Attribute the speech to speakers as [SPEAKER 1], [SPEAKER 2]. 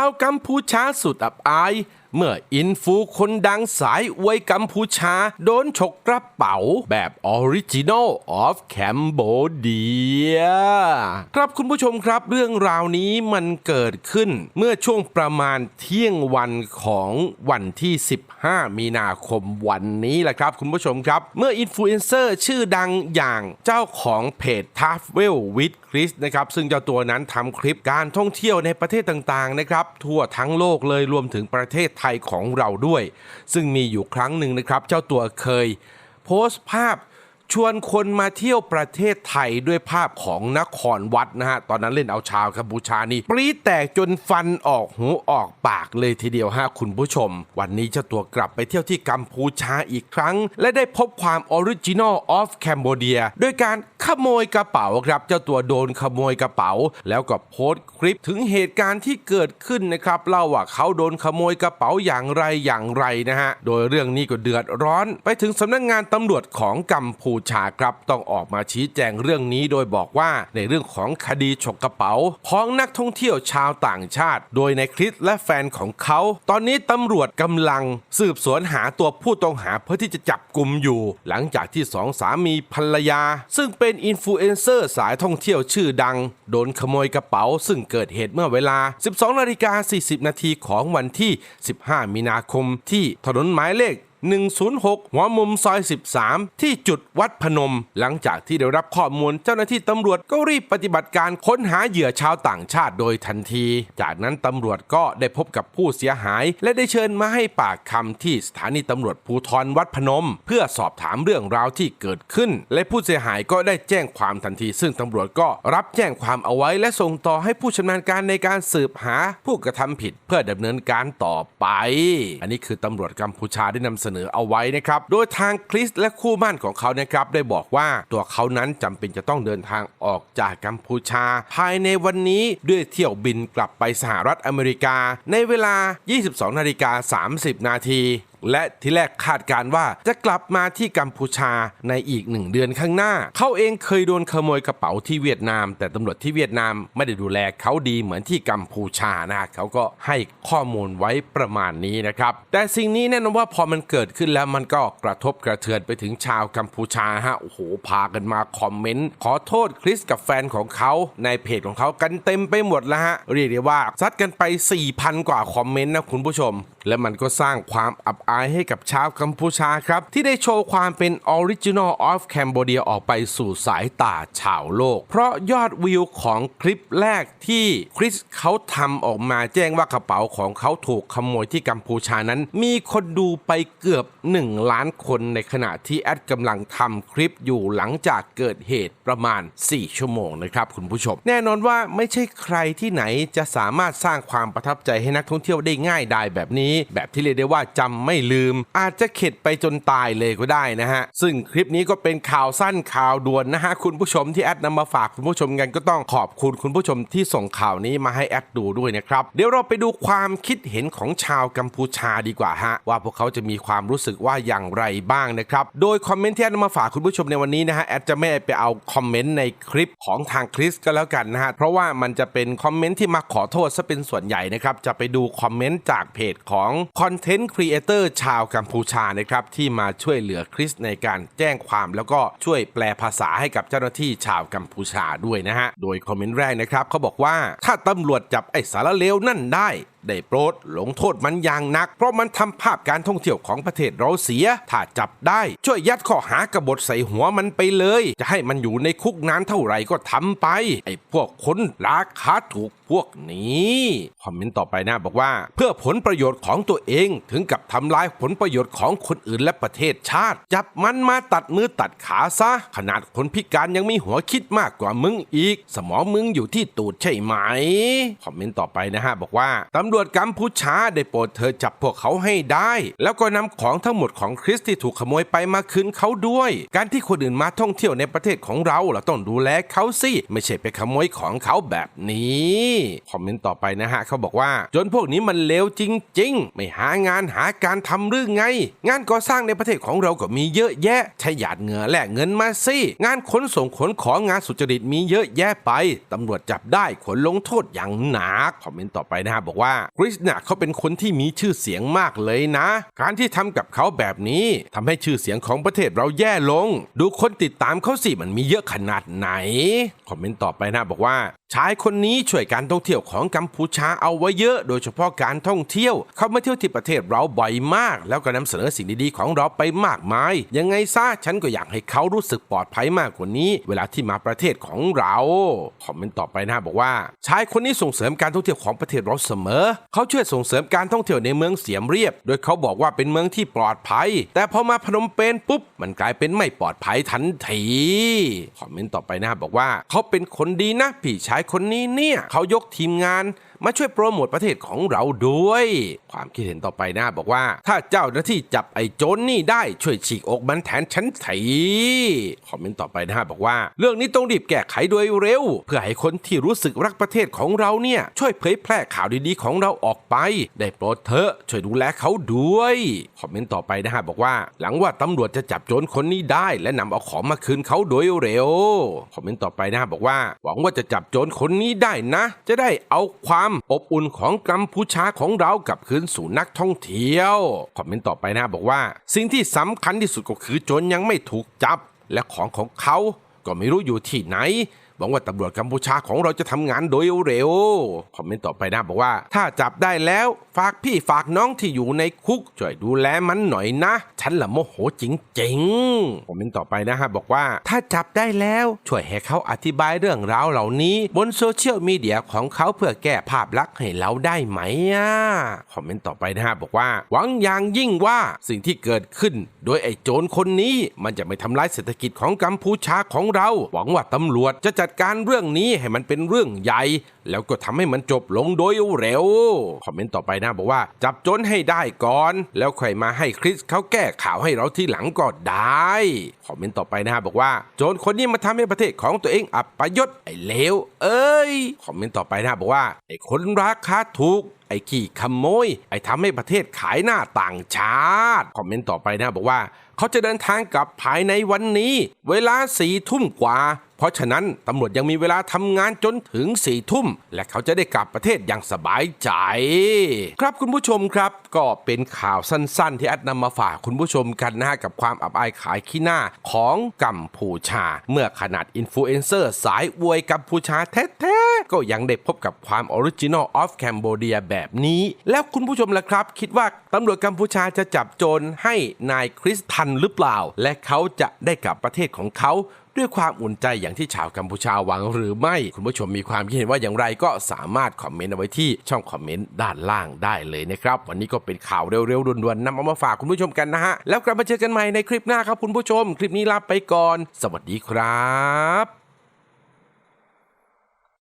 [SPEAKER 1] าวกัมพูชาสุดอับอาย เมื่ออินฟูคนดังสายอวยกัมพูชา โดนฉกกระเป๋าแบบออริจินอลออฟแคมโบเดียครับคุณผู้ชมครับเรื่องราวนี้มันเกิดขึ้นเมื่อช่วงประมาณเที่ยงวันของวันที่ 15 มีนาคมวันนี้แหละครับ คุณผู้ชมครับ เมื่ออินฟลูเอนเซอร์ชื่อดังอย่างเจ้าของเพจ t a f w e l with Chris นะครับซึ่งเจ้าตัวนั้นทำคลิปการท่องเที่ยวในประเทศต่างๆนะครับทั่วทั้งโลกเลยรวมถึงประเทศไทยของเราด้วย ซึ่งมีอยู่ครั้งหนึ่งนะครับ เจ้าตัวเคย โพสต์ภาพ ชวนคนมาเที่ยวประเทศไทยด้วยภาพของนครวัดนะฮะ ตอนนั้นเล่นเอาชาวกัมพูชานี่ปรี๊แตกจนฟันออกหูออกปากเลยทีเดียวฮะคุณผู้ชม วันนี้เจ้าตัวกลับไปเที่ยวที่กัมพูชาอีกครั้ง และได้พบความออริจินอลออฟแคมโบเดียด้วยการขโมยกระเป๋าครับ เจ้าตัวโดนขโมยกระเป๋า แล้วก็โพสต์คลิปถึงเหตุการณ์ที่เกิดขึ้นนะครับเล่าว่าเขาโดนขโมยกระเป๋าอย่างไรอย่างไรนะฮะโดยเรื่องนี้ก็เดือดร้อน ไปถึงสำนักงงานตำรวจของกัมพููชาครับต้องออกมาชี้แจงเรื่องนี้โดยบอกว่าในเรื่องของคดีฉกกระเป๋าของนักท่องเที่ยวชาวต่างชาติ โดยในคริสและแฟนของเขา ตอนนี้ตำรวจกำลังสืบสวนหาตัวผู้ต้องหาเพื่อที่จะจับกลุ่มอยู่ หลังจากที่สองสามีภรรยา ซึ่งเป็นอินฟลูเอนเซอร์สายท่องเที่ยวชื่อดัง โดนขโมยกระเป๋า ซึ่งเกิดเหตุเมื่อเวลา 12นาฬิกา40 นาทีของวันที่ 15 มีนาคมที่ถนนหมายเลข 106 หัวมุมซอย 13 ที่จุดวัดพนม หลังจากที่ได้รับข้อมูลเจ้าหน้าที่ตำรวจก็รีบปฏิบัติการค้นหาเหยื่อชาวต่างชาติโดยทันที จากนั้นตำรวจก็ได้พบกับผู้เสียหาย และได้เชิญมาให้ปากคำที่สถานีตำรวจภูธรวัดพนม เพื่อสอบถามเรื่องราวที่เกิดขึ้น และผู้เสียหายก็ได้แจ้งความทันที ซึ่งตำรวจก็รับแจ้งความเอาไว้ และส่งต่อให้ผู้ชำนาญการในการสืบหาผู้กระทำผิด เพื่อดำเนินการต่อไป อันนี้คือตำรวจกัมพูชาได้นำเสนอเอาไว้นะครับ โดยทางคริสและคู่มั่นของเขานะครับได้บอกว่าตัวเขานั้นจำเป็นจะต้องเดินทางออกจากกัมพูชา ภายในวันนี้ด้วยเที่ยวบินกลับไปสหรัฐอเมริกา ในเวลา 22นาฬิกา30 นาที และที่แรกคาดการว่าจะกลับมาที่กัมพูชาในอีกหนึ่งเดือนข้างหน้า เขาเองเคยโดนขโมยกระเป๋าที่เวียดนาม แต่ตำรวจที่เวียดนามไม่ได้ดูแลเขาดีเหมือนที่กัมพูชานะฮะเขาก็ให้ข้อมูลไว้ประมาณนี้นะครับ แต่สิ่งนี้แน่นอนว่าพอมันเกิดขึ้นแล้วมันก็กระทบกระเทือนไปถึงชาวกัมพูชาฮะโอ้โหพากันมาคอมเมนต์ขอโทษคริสกับแฟนของเขาในเพจของเขากันเต็มไปหมดแล้วฮะเรียกได้ว่าซัดกันไป 4,000 กว่าคอมเมนต์นะคุณผู้ชม และมันก็สร้างความอับอายให้กับชาวกัมพูชาครับ ที่ได้โชว์ความเป็น Original of Cambodia ออกไปสู่สายตาชาวโลก เพราะยอดวิวของคลิปแรกที่คริสเขาทำออกมาแจ้งว่ากระเป๋าของเขาถูกขโมยที่กัมพูชานั้น มีคนดูไปเกือบ 1 ล้านคนในขณะที่แอดกำลังทำคลิปอยู่หลังจากเกิดเหตุประมาณ 4 ชั่วโมงนะครับคุณผู้ชม แน่นอนว่าไม่ใช่ใครที่ไหนจะสามารถสร้างความประทับใจให้นักท่องเที่ยวได้ง่ายดายแบบนี้แบบที่เรียกได้ว่าจำไม่ลืม อาจจะเข็ดไปจนตายเลยก็ได้นะฮะ ซึ่งคลิปนี้ก็เป็นข่าวสั้นข่าวด่วนนะฮะคุณผู้ชมที่แอดนำมาฝากคุณผู้ชมกันก็ต้องขอบคุณคุณผู้ชมที่ส่งข่าวนี้มาให้แอดดูด้วยนะครับเดี๋ยวเราไปดูความคิดเห็นของชาวกัมพูชาดีกว่าฮะว่าพวกเขาจะมีความรู้สึกว่าอย่างไรบ้างนะครับโดยคอมเมนต์ที่แอดนำมาฝากคุณผู้ชมในวันนี้นะฮะแอดจะไม่ไปเอาคอมเมนต์ในคลิปของทางคริสก็แล้วกันนะฮะเพราะว่ามันจะเป็นคอมเมนต์ที่มาขอโทษซะเป็นส่วนใหญ่นะครับจะไปดูคอมเมนต์จากเพจของคอนเทนต์ครีเอเตอร์ชาวกัมพูชานะครับที่มาช่วยเหลือคริสในการแจ้งความแล้วก็ช่วยแปลภาษาให้กับเจ้าหน้าที่ชาวกัมพูชาด้วยนะฮะ โดยคอมเมนต์แรกนะครับเขาบอกว่า ถ้าตำรวจจับไอ้สารเลวนั่นได้ ได้โปรดลงโทษมันอย่างหนัก เพราะมันทำภาพการท่องเที่ยวของประเทศเราเสีย ถ้าจับได้ช่วยยัดข้อหากบฏใส่หัวมันไปเลย จะให้มันอยู่ในคุกนานเท่าไหร่ก็ทำไป ไอ้พวกคนราคาถูกพวกนี้คอมเมนต์ต่อไปนะบอกว่า เพื่อผลประโยชน์ของตัวเองถึงกับทำลายผลประโยชน์ของคนอื่นและประเทศชาติ จับมันมาตัดมือตัดขาซะ ขนาดคนพิการยังมีหัวคิดมากกว่ามึงอีก สมองมึงอยู่ที่ตูดใช่ไหมคอมเมนต์ต่อไปนะฮะบอกว่าตำรวจกัมพูชาได้โปรดเธอจับพวกเขาให้ได้ แล้วก็นำของทั้งหมดของคริสที่ถูกขโมยไปมาคืนเขาด้วย การที่คนอื่นมาท่องเที่ยวในประเทศของเราเราต้องดูแลเขาสิ ไม่ใช่ไปขโมยของเขาแบบนี้คอมเมนต์ต่อไปนะฮะเขาบอกว่า จนพวกนี้มันเลวจริง ๆ ไม่หางานหาการทำหรือไง งานก่อสร้างในประเทศของเราก็มีเยอะแยะใช้หยาดเหงื่อแลกเงินมาสิงานขนส่งขนของงานสุจริตมีเยอะแยะไปตำรวจจับได้ขนลงโทษอย่างหนักคอมเมนต์ต่อไปนะฮะบอกว่าคริสนะเขาเป็นคนที่มีชื่อเสียงมากเลยนะ การที่ทำกับเขาแบบนี้ทำให้ชื่อเสียงของประเทศเราแย่ลง ดูคนติดตามเขาสิมันมีเยอะขนาดไหน คอมเมนต์ต่อไปนะบอกว่าชายคนนี้ช่วยการท่องเที่ยวของกัมพูชาเอาไว้เยอะโดยเฉพาะการท่องเที่ยว เขามาเที่ยวที่ประเทศเราบ่อยมาก แล้วก็นำเสนอสิ่งดีๆของเราไปมากมาย ยังไงซะฉันก็อยากให้เขารู้สึกปลอดภัยมากกว่านี้ เวลาที่มาประเทศของเราคอมเมนต์ต่อไปนะบอกว่า ชายคนนี้ส่งเสริมการท่องเที่ยวของประเทศเราเสมอ เขาช่วยส่งเสริมการท่องเที่ยวในเมืองเสียมเรียบ โดยเขาบอกว่าเป็นเมืองที่ปลอดภัย แต่พอมาพนมเปญปุ๊บมันกลายเป็นไม่ปลอดภัยทันทีคอมเมนต์ต่อไปนะบอกว่า เขาเป็นคนดีนะพี่ชายายคนนี้เนี่ยเขายกทีมงานมาช่วยโปรโมทประเทศของเราด้วย ความคิดเห็นต่อไปนะบอกว่า ถ้าเจ้าหน้าที่จับไอ้โจนนี่ได้ช่วยฉีกอกมันแทนฉันทีคอมเมนต์ต่อไปนะบอกว่า เรื่องนี้ต้องรีบแก้ไขโดยเร็ว เพื่อให้คนที่รู้สึกรักประเทศของเราเนี่ยช่วยเผยแพร่ข่าวดีๆของเราออกไป ได้โปรดเถอะช่วยดูแลเขาด้วยคอมเมนต์ต่อไปนะฮะบอกว่า หลังว่าตำรวจจะจับโจรคนนี้ได้ และนำเอาของมาคืนเขาโดยเร็วคอมเมนต์ต่อไปนะฮะบอกว่า หวังว่าจะจับโจรคนนี้ได้นะ จะได้เอาความอบอุ่นของกัมพูชาของเรากลับคืนสู่นักท่องเที่ยวคอมเมนต์ต่อไปนะบอกว่า สิ่งที่สำคัญที่สุดก็คือจนยังไม่ถูกจับ และของของเขาก็ไม่รู้อยู่ที่ไหน หวังว่าตำรวจกัมพูชาของเราจะทำงานโดยเร็ว คอมเมนต์ต่อไปนะบอกว่า ถ้าจับได้แล้วฝากพี่ฝากน้องที่อยู่ในคุกช่วยดูแลมันหน่อยนะ ฉันละโมโหจริงๆคอมเมนต์ต่อไปนะฮะบอกว่าถ้าจับได้แล้วช่วยให้เขาอธิบายเรื่องราวเหล่านี้ บนโซเชียลมีเดียของเขาเพื่อแก้ภาพลักษณ์ให้เราได้ไหมอะคอมเมนต์ต่อไปนะฮะบอกว่า หวังอย่างยิ่งว่าสิ่งที่เกิดขึ้น โดยไอ้โจรคนนี้มันจะไม่ทำลายเศรษฐกิจของกัมพูชาของเรา หวังว่าตำรวจจะจัดการเรื่องนี้ให้มันเป็นเรื่องใหญ่ แล้วก็ทำให้มันจบลงโดยเร็ว คอมเมนต์ต่อไปนะบอกว่า จับโจรให้ได้ก่อน แล้วค่อยมาให้คริสเขาแก้ข่าวให้เราทีหลังก็ได้ คอมเมนต์ต่อไปนะบอกว่า โจรคนนี้มาทำให้ประเทศของตัวเองอับประยศไอ้เลวเอ้ย คอมเมนต์ต่อไปนะบอกว่าไอ้คนราคาถูกไอ้ขี้ขโมย ไอ้ทำให้ประเทศขายหน้าต่างชาติ คอมเมนต์ต่อไปนะบอกว่า เขาจะเดินทางกลับภายในวันนี้ เวลาสี่ทุ่มกว่า ราะฉะนั้นตำรวจยังมีเวลาทำงานจนถึงสี่ทุ่ม และเขาจะได้กลับประเทศอย่างสบายใจ ครับคุณผู้ชมครับ ก็เป็นข่าวสั้นๆ ที่แอดนำมาฝากคุณผู้ชมกันนะฮะกับความอับอายขายขี้หน้าของกัมพูชา เมื่อขนาดอินฟลูเอนเซอร์สายอวยกัมพูชาแท้ๆก็ยังได้พบกับความออริจินอลออฟแคนเบเดียแบบนี้ แล้วคุณผู้ชมล่ะครับ คิดว่าตำรวจกัมพูชาจะจับโจรให้นายคริสทันหรือเปล่า และเขาจะได้กลับประเทศของเขา ด้วยความอุ่นใจอย่างที่ชาวกัมพูชาหวังหรือไม่ คุณผู้ชมมีความคิดเห็นว่าอย่างไรก็สามารถคอมเมนต์เอาไว้ที่ช่องคอมเมนต์ด้านล่างได้เลยนะครับ วันนี้ก็เป็นข่าวเร็วๆด่วนๆนำเอามาฝากคุณผู้ชมกันนะฮะแล้วกลับมาเจอกันใหม่ในคลิปหน้าครับคุณผู้ชม คลิปนี้ลาไปก่อน สวัสดีครับ